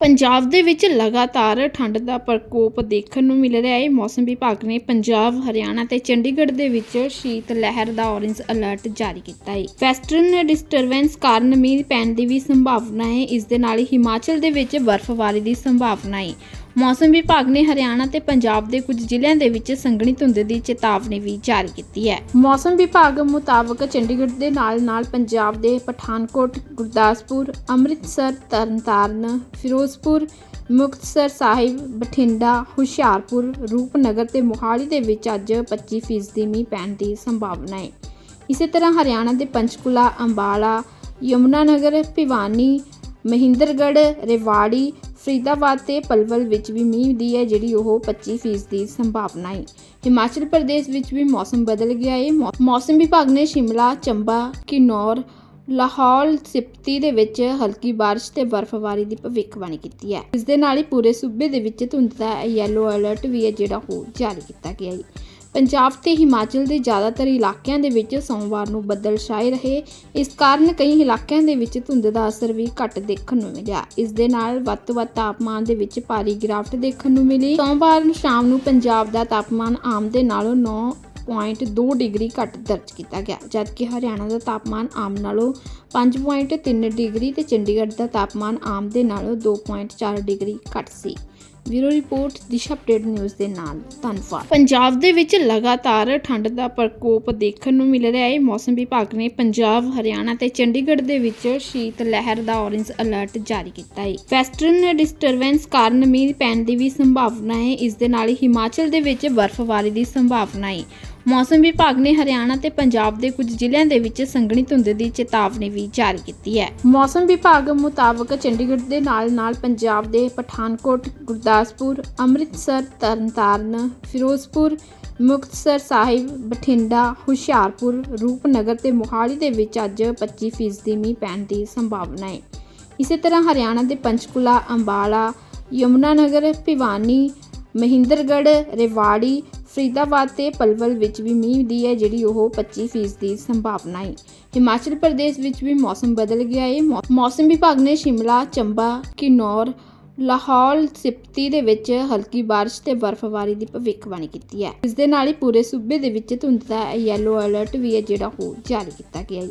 ਪੰਜਾਬ ਦੇ ਵਿੱਚ ਲਗਾਤਾਰ ਠੰਡ ਦਾ ਪ੍ਰਕੋਪ ਦੇਖਣ ਨੂੰ ਮਿਲ ਰਿਹਾ ਹੈ। ਮੌਸਮ ਵਿਭਾਗ ਨੇ ਪੰਜਾਬ, ਹਰਿਆਣਾ ਤੇ ਚੰਡੀਗੜ੍ਹ ਦੇ ਵਿੱਚ ਸ਼ੀਤ ਲਹਿਰ ਦਾ ਔਰੇਂਜ ਅਲਰਟ ਜਾਰੀ ਕੀਤਾ ਹੈ। ਵੈਸਟਰਨ ਡਿਸਟਰਬੈਂਸ ਕਾਰਨ ਮੀਂਹ ਪੈਣ ਦੀ ਵੀ ਸੰਭਾਵਨਾ ਹੈ। ਇਸ ਦੇ ਨਾਲ ਹੀ ਹਿਮਾਚਲ ਦੇ ਵਿੱਚ ਬਰਫ਼ਬਾਰੀ ਦੀ ਸੰਭਾਵਨਾ ਹੈ। ਮੌਸਮ ਵਿਭਾਗ ਨੇ ਹਰਿਆਣਾ ਤੇ ਪੰਜਾਬ ਦੇ ਕੁਝ ਜ਼ਿਲ੍ਹਿਆਂ ਦੇ ਵਿੱਚ ਸੰਘਣੀ ਧੁੰਦ ਦੀ ਚੇਤਾਵਨੀ ਵੀ ਜਾਰੀ ਕੀਤੀ ਹੈ। ਮੌਸਮ ਵਿਭਾਗ ਮੁਤਾਬਕ ਚੰਡੀਗੜ੍ਹ ਦੇ ਨਾਲ-ਨਾਲ ਪੰਜਾਬ ਦੇ ਪਠਾਨਕੋਟ, ਗੁਰਦਾਸਪੁਰ, ਅੰਮ੍ਰਿਤਸਰ, ਤਰਨਤਾਰਨ, ਫਿਰੋਜ਼ਪੁਰ, ਮੁਕਤਸਰ ਸਾਹਿਬ, ਬਠਿੰਡਾ, ਹੁਸ਼ਿਆਰਪੁਰ, ਰੂਪਨਗਰ ਤੇ ਮੋਹਾਲੀ ਦੇ ਵਿੱਚ ਅੱਜ 25% ਮੀਂਹ ਪੈਣ ਦੀ ਸੰਭਾਵਨਾ ਹੈ। ਇਸੇ ਤਰ੍ਹਾਂ ਹਰਿਆਣਾ ਦੇ ਪੰਚਕੂਲਾ, ਅੰਬਾਲਾ, ਯਮੁਨਾਨਗਰ, ਭਿਵਾਨੀ, ਮਹਿੰਦਰਗੜ੍ਹ, ਰੇਵਾੜੀ ਫਰੀਦਾਬਾਦ ਤੇ ਪਲਵਲ ਵਿੱਚ ਵੀ ਮੀਂਹ ਦੀ ਹੈ, ਜਿਹੜੀ ਉਹ 25% ਦੀ ਸੰਭਾਵਨਾ ਹੈ। ਹਿਮਾਚਲ ਪ੍ਰਦੇਸ਼ ਵਿੱਚ ਵੀ ਮੌਸਮ ਬਦਲ ਗਿਆ ਹੈ। ਮੌਸਮ ਵਿਭਾਗ ਨੇ ਸ਼ਿਮਲਾ, ਚੰਬਾ, ਕਿਨੌਰ, ਲਾਹੌਲ, ਸਿਪਤੀ ਦੇ ਵਿੱਚ ਹਲਕੀ ਬਾਰਿਸ਼ ਤੇ ਬਰਫ਼ਬਾਰੀ ਦੀ ਭਵਿੱਖਬਾਣੀ ਕੀਤੀ ਹੈ। ਇਸ ਦੇ ਨਾਲ ਹੀ ਪੂਰੇ ਸੂਬੇ ਦੇ ਵਿੱਚ ਧੁੰਦ ਦਾ ਯੈਲੋ ਅਲਰਟ ਵੀ ਹੈ, ਜਿਹੜਾ ਉਹ ਜਾਰੀ ਕੀਤਾ ਗਿਆ ਹੈ। ਪੰਜਾਬ ਤੇ ਹਿਮਾਚਲ ਦੇ ਜ਼ਿਆਦਾਤਰ ਇਲਾਕਿਆਂ ਦੇ ਵਿੱਚ ਸੋਮਵਾਰ ਨੂੰ ਬੱਦਲ ਛਾਏ ਰਹੇ। ਇਸ ਕਾਰਨ ਕਈ ਇਲਾਕਿਆਂ ਦੇ ਵਿੱਚ ਧੁੰਦ ਦਾ ਅਸਰ ਵੀ ਘੱਟ ਦੇਖਣ ਨੂੰ ਮਿਲਿਆ। ਇਸ ਦੇ ਨਾਲ ਵੱਧ ਤੋਂ ਵੱਧ ਤਾਪਮਾਨ ਦੇ ਵਿੱਚ ਭਾਰੀ ਗਿਰਾਵਟ ਦੇਖਣ ਨੂੰ ਮਿਲੀ। ਸੋਮਵਾਰ ਨੂੰ ਸ਼ਾਮ ਨੂੰ ਪੰਜਾਬ ਦਾ ਤਾਪਮਾਨ ਆਮ ਦੇ ਨਾਲੋਂ 9.2 ਡਿਗਰੀ ਘੱਟ ਦਰਜ ਕੀਤਾ ਗਿਆ, ਜਦਕਿ ਹਰਿਆਣਾ ਦਾ ਤਾਪਮਾਨ ਆਮ ਨਾਲੋਂ 5.3 ਡਿਗਰੀ ਤੇ ਚੰਡੀਗੜ੍ਹ ਦਾ ਤਾਪਮਾਨ ਆਮ ਦੇ ਨਾਲੋਂ 2.4 ਡਿਗਰੀ ਘੱਟ ਸੀ। Bureau report, Disha update news ਦੇ ਨਾਲ। ਧੰਨਵਾਦ। ਪੰਜਾਬ ਦੇ ਵਿੱਚ ਲਗਾਤਾਰ ਠੰਡ ਦਾ ਪ੍ਰਕੋਪ ਦੇਖਣ ਨੂੰ ਮਿਲ ਰਿਹਾ ਹੈ। ਮੌਸਮ ਵਿਭਾਗ ਨੇ ਪੰਜਾਬ, ਹਰਿਆਣਾ ਤੇ ਚੰਡੀਗੜ੍ਹ ਦੇ ਵਿੱਚ ਸ਼ੀਤ ਲਹਿਰ ਦਾ ਔਰੇਂਜ ਅਲਰਟ ਜਾਰੀ ਕੀਤਾ ਹੈ। ਵੈਸਟਰਨ ਡਿਸਟਰਬੈਂਸ ਕਾਰਨ ਮੀਂਹ ਪੈਣ ਦੀ ਵੀ ਸੰਭਾਵਨਾ ਹੈ। ਇਸ ਦੇ ਨਾਲ ਹੀ ਹਿਮਾਚਲ ਦੇ ਵਿੱਚ ਬਰਫ਼ਬਾਰੀ ਦੀ ਸੰਭਾਵਨਾ ਹੈ। ਮੌਸਮ ਵਿਭਾਗ ਨੇ ਹਰਿਆਣਾ ਤੇ ਪੰਜਾਬ ਦੇ ਕੁਝ ਜ਼ਿਲ੍ਹਿਆਂ ਦੇ ਵਿੱਚ ਸੰਘਣੀ ਧੁੰਦ ਦੀ ਚੇਤਾਵਨੀ ਵੀ ਜਾਰੀ ਕੀਤੀ ਹੈ। ਮੌਸਮ ਵਿਭਾਗ ਮੁਤਾਬਕ ਚੰਡੀਗੜ੍ਹ ਦੇ ਨਾਲ-ਨਾਲ ਪੰਜਾਬ ਦੇ ਪਠਾਨਕੋਟ, ਗੁਰਦਾਸਪੁਰ, ਅੰਮ੍ਰਿਤਸਰ, ਤਰਨਤਾਰਨ, ਫਿਰੋਜ਼ਪੁਰ, ਮੁਕਤਸਰ ਸਾਹਿਬ, ਬਠਿੰਡਾ, ਹੁਸ਼ਿਆਰਪੁਰ, ਰੂਪਨਗਰ ਤੇ ਮੋਹਾਲੀ ਦੇ ਵਿੱਚ ਅੱਜ 25% ਮੀਂਹ ਪੈਣ ਦੀ ਸੰਭਾਵਨਾ ਹੈ। ਇਸੇ ਤਰ੍ਹਾਂ ਹਰਿਆਣਾ ਦੇ ਪੰਚਕੂਲਾ, ਅੰਬਾਲਾ, ਯਮੁਨਾਨਗਰ, ਭਿਵਾਨੀ, ਮਹਿੰਦਰਗੜ੍ਹ, ਰੇਵਾੜੀ ਫਰੀਦਾਬਾਦ ਤੇ ਪਲਵਲ ਵਿੱਚ ਵੀ ਮੀਂਹ ਦੀ ਹੈ, ਜਿਹੜੀ ਉਹ 25% ਦੀ ਸੰਭਾਵਨਾ ਹੈ। ਹਿਮਾਚਲ ਪ੍ਰਦੇਸ਼ ਵਿੱਚ ਵੀ ਮੌਸਮ ਬਦਲ ਗਿਆ ਹੈ। ਮੌਸਮ ਵਿਭਾਗ ਨੇ ਸ਼ਿਮਲਾ, ਚੰਬਾ, ਕਿਨੌਰ, ਲਾਹੌਲ, ਸਿਪਤੀ ਦੇ ਵਿੱਚ ਹਲਕੀ ਬਾਰਿਸ਼ ਤੇ ਬਰਫ਼ਬਾਰੀ ਦੀ ਭਵਿੱਖਬਾਣੀ ਕੀਤੀ ਹੈ। ਇਸ ਦੇ ਨਾਲ ਹੀ ਪੂਰੇ ਸੂਬੇ ਦੇ ਵਿੱਚ ਧੁੰਦ ਦਾ ਯੈਲੋ ਅਲਰਟ ਵੀ ਹੈ, ਜਿਹੜਾ ਉਹ ਜਾਰੀ ਕੀਤਾ ਗਿਆ ਹੈ।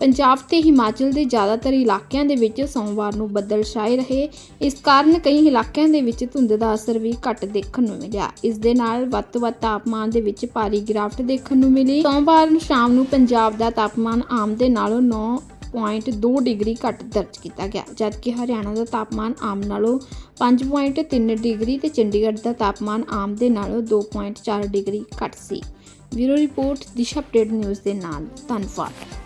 ਪੰਜਾਬ ਤੇ ਹਿਮਾਚਲ ਦੇ ਜ਼ਿਆਦਾਤਰ ਇਲਾਕਿਆਂ ਦੇ ਵਿੱਚ ਸੋਮਵਾਰ ਨੂੰ ਬੱਦਲ ਛਾਏ ਰਹੇ। ਇਸ ਕਾਰਨ ਕਈ ਇਲਾਕਿਆਂ ਦੇ ਵਿੱਚ ਧੁੰਦ ਦਾ ਅਸਰ ਵੀ ਘੱਟ ਦੇਖਣ ਨੂੰ ਮਿਲਿਆ। ਇਸ ਦੇ ਨਾਲ ਵੱਧ ਤੋਂ ਵੱਧ ਤਾਪਮਾਨ ਦੇ ਵਿੱਚ ਭਾਰੀ ਗਿਰਾਵਟ ਦੇਖਣ ਨੂੰ ਮਿਲੀ। ਸੋਮਵਾਰ ਨੂੰ ਸ਼ਾਮ ਨੂੰ ਪੰਜਾਬ ਦਾ ਤਾਪਮਾਨ ਆਮ ਦੇ ਨਾਲੋਂ 9.2 ਡਿਗਰੀ ਘੱਟ ਦਰਜ ਕੀਤਾ ਗਿਆ, ਜਦਕਿ ਹਰਿਆਣਾ ਦਾ ਤਾਪਮਾਨ ਆਮ ਨਾਲੋਂ 5.3 ਡਿਗਰੀ ਤੇ ਚੰਡੀਗੜ੍ਹ ਦਾ ਤਾਪਮਾਨ ਆਮ ਦੇ ਨਾਲੋਂ 2.4 ਡਿਗਰੀ ਘੱਟ ਸੀ। Bureau report, Disha update news ਦੇ ਨਾਲ। ਧੰਨਵਾਦ।